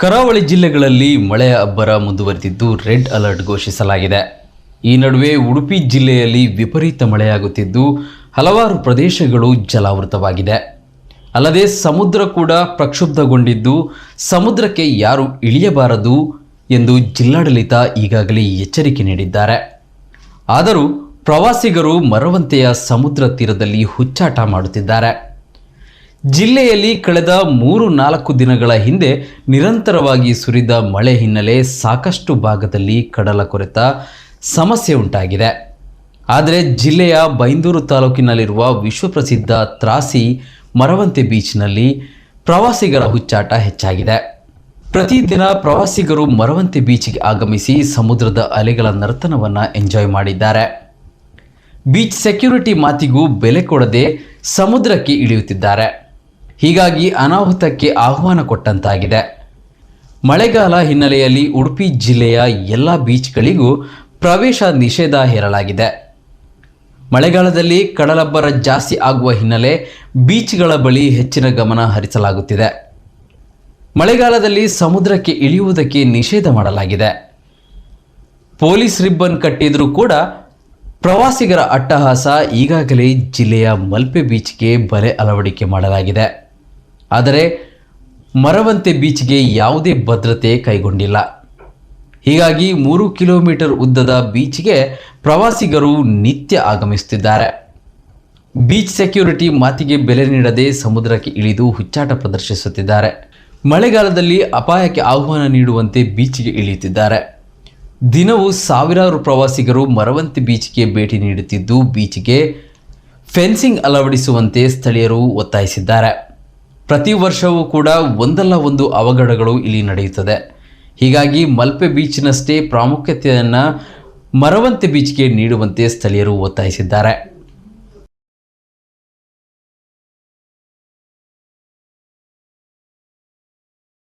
ಕರಾವಳಿ ಜಿಲ್ಲೆಗಳಲ್ಲಿ ಮಳೆಯ ಅಬ್ಬರ ಮುಂದುವರೆದಿದ್ದು ರೆಡ್ ಅಲರ್ಟ್ ಘೋಷಿಸಲಾಗಿದೆ. ಈ ನಡುವೆ ಉಡುಪಿ ಜಿಲ್ಲೆಯಲ್ಲಿ ವಿಪರೀತ ಮಳೆಯಾಗುತ್ತಿದ್ದು ಹಲವಾರು ಪ್ರದೇಶಗಳು ಜಲಾವೃತವಾಗಿದೆ. ಅಲ್ಲದೆ ಸಮುದ್ರ ಕೂಡ ಪ್ರಕ್ಷುಬ್ಧಗೊಂಡಿದ್ದು ಸಮುದ್ರಕ್ಕೆ ಯಾರು ಇಳಿಯಬಾರದು ಎಂದು ಜಿಲ್ಲಾಡಳಿತ ಈಗಾಗಲೇ ಎಚ್ಚರಿಕೆ ನೀಡಿದ್ದಾರೆ. ಆದರೂ ಪ್ರವಾಸಿಗರು ಮರವಂತೆಯ ಸಮುದ್ರ ತೀರದಲ್ಲಿ ಹುಚ್ಚಾಟ ಮಾಡುತ್ತಿದ್ದಾರೆ. ಜಿಲ್ಲೆಯಲ್ಲಿ ಕಳೆದ ಮೂರು ನಾಲ್ಕು ದಿನಗಳ ಹಿಂದೆ ನಿರಂತರವಾಗಿ ಸುರಿದ ಮಳೆ ಹಿನ್ನೆಲೆ ಸಾಕಷ್ಟು ಭಾಗದಲ್ಲಿ ಕಡಲ ಕೊರೆತ ಸಮಸ್ಯೆ ಉಂಟಾಗಿದೆ. ಆದರೆ ಜಿಲ್ಲೆಯ ಬೈಂದೂರು ತಾಲೂಕಿನಲ್ಲಿರುವ ವಿಶ್ವಪ್ರಸಿದ್ಧ ತ್ರಾಸಿ ಮರವಂತೆ ಬೀಚ್ನಲ್ಲಿ ಪ್ರವಾಸಿಗರ ಹುಚ್ಚಾಟ ಹೆಚ್ಚಾಗಿದೆ. ಪ್ರತಿದಿನ ಪ್ರವಾಸಿಗರು ಮರವಂತೆ ಬೀಚ್ಗೆ ಆಗಮಿಸಿ ಸಮುದ್ರದ ಅಲೆಗಳ ನರ್ತನವನ್ನು ಎಂಜಾಯ್ ಮಾಡಿದ್ದಾರೆ. ಬೀಚ್ ಸೆಕ್ಯೂರಿಟಿ ಮಾತಿಗೂ ಬೆಲೆ ಕೊಡದೆ ಸಮುದ್ರಕ್ಕೆ ಇಳಿಯುತ್ತಿದ್ದಾರೆ. ಹೀಗಾಗಿ ಅನಾಹುತಕ್ಕೆ ಆಹ್ವಾನ ಕೊಟ್ಟಂತಾಗಿದೆ. ಮಳೆಗಾಲ ಹಿನ್ನೆಲೆಯಲ್ಲಿ ಉಡುಪಿ ಜಿಲ್ಲೆಯ ಎಲ್ಲ ಬೀಚ್ಗಳಿಗೂ ಪ್ರವೇಶ ನಿಷೇಧ ಹೇರಲಾಗಿದೆ. ಮಳೆಗಾಲದಲ್ಲಿ ಕಡಲಬ್ಬರ ಜಾಸ್ತಿ ಆಗುವ ಹಿನ್ನೆಲೆ ಬೀಚ್ಗಳ ಬಳಿ ಹೆಚ್ಚಿನ ಗಮನ ಹರಿಸಲಾಗುತ್ತಿದೆ. ಮಳೆಗಾಲದಲ್ಲಿ ಸಮುದ್ರಕ್ಕೆ ಇಳಿಯುವುದಕ್ಕೆ ನಿಷೇಧ ಮಾಡಲಾಗಿದೆ. ಪೊಲೀಸ್ ರಿಬ್ಬನ್ ಕಟ್ಟಿದರೂ ಕೂಡ ಪ್ರವಾಸಿಗರ ಅಟ್ಟಹಾಸ ಈಗಾಗಲೇ ಜಿಲ್ಲೆಯ ಮಲ್ಪೆ ಬೀಚ್ಗೆ ಬಲೆ ಅಳವಡಿಕೆ ಮಾಡಲಾಗಿದೆ. ಆದರೆ ಮರವಂತೆ ಬೀಚ್ಗೆ ಯಾವುದೇ ಭದ್ರತೆ ಕೈಗೊಂಡಿಲ್ಲ. ಹೀಗಾಗಿ ಮೂರು ಕಿಲೋಮೀಟರ್ ಉದ್ದದ ಬೀಚ್ಗೆ ಪ್ರವಾಸಿಗರು ನಿತ್ಯ ಆಗಮಿಸುತ್ತಿದ್ದಾರೆ. ಬೀಚ್ ಸೆಕ್ಯೂರಿಟಿ ಮಾತಿಗೆ ಬೆಲೆ ನೀಡದೆ ಸಮುದ್ರಕ್ಕೆ ಇಳಿದು ಹುಚ್ಚಾಟ ಪ್ರದರ್ಶಿಸುತ್ತಿದ್ದಾರೆ. ಮಳೆಗಾಲದಲ್ಲಿ ಅಪಾಯಕ್ಕೆ ಆಹ್ವಾನ ನೀಡುವಂತೆ ಬೀಚ್ಗೆ ಇಳಿಯುತ್ತಿದ್ದಾರೆ. ದಿನವೂ ಸಾವಿರಾರು ಪ್ರವಾಸಿಗರು ಮರವಂತೆ ಬೀಚ್ಗೆ ಭೇಟಿ ನೀಡುತ್ತಿದ್ದು ಬೀಚ್ಗೆ ಫೆನ್ಸಿಂಗ್ ಅಳವಡಿಸುವಂತೆ ಸ್ಥಳೀಯರು ಒತ್ತಾಯಿಸಿದ್ದಾರೆ. ಪ್ರತಿ ವರ್ಷವೂ ಕೂಡ ಒಂದಲ್ಲ ಒಂದು ಅವಘಡಗಳು ಇಲ್ಲಿ ನಡೆಯುತ್ತದೆ. ಹೀಗಾಗಿ ಮಲ್ಪೆ ಬೀಚ್ನಷ್ಟೇ ಪ್ರಾಮುಖ್ಯತೆಯನ್ನು ಮರವಂತೆ ಬೀಚ್ಗೆ ನೀಡುವಂತೆ ಸ್ಥಳೀಯರು ಒತ್ತಾಯಿಸಿದ್ದಾರೆ.